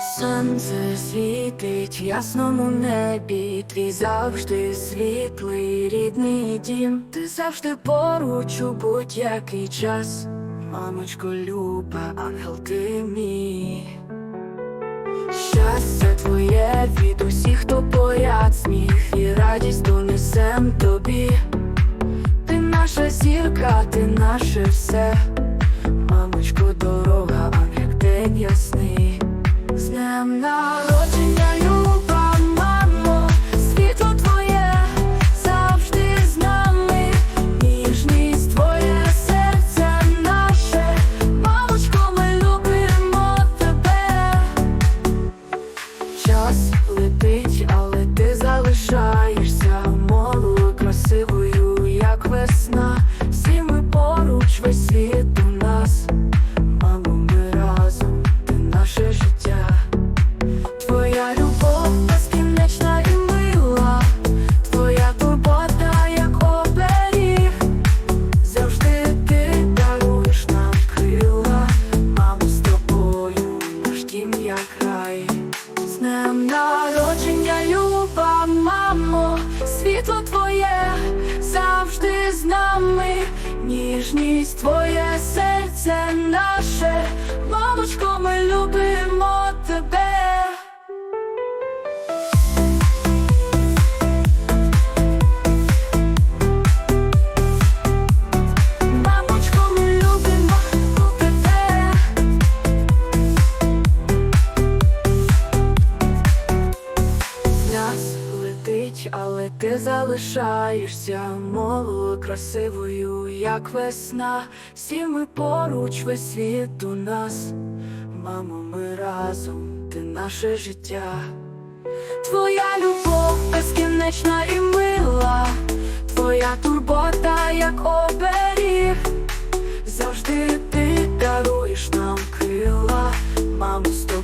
Сонце світить в ясному небі, твій завжди світлий рідний дім. Ти завжди поруч у будь-який час. Мамочко, люба, ангел ти мій. Щастя твоє від усіх, хто поряд сміх і радість донесем днем днем народження, люба, мамо, світло твоє завжди з нами, ніжність твоє серце наше, ти залишаєшся мовою красивою, як весна, всі ми поруч весь світ у нас, мамо, ми разом, ти наше життя, твоя любов безкінечна і мила, твоя турбота, як оберіг, завжди ти даруєш нам крила, мамо, сто.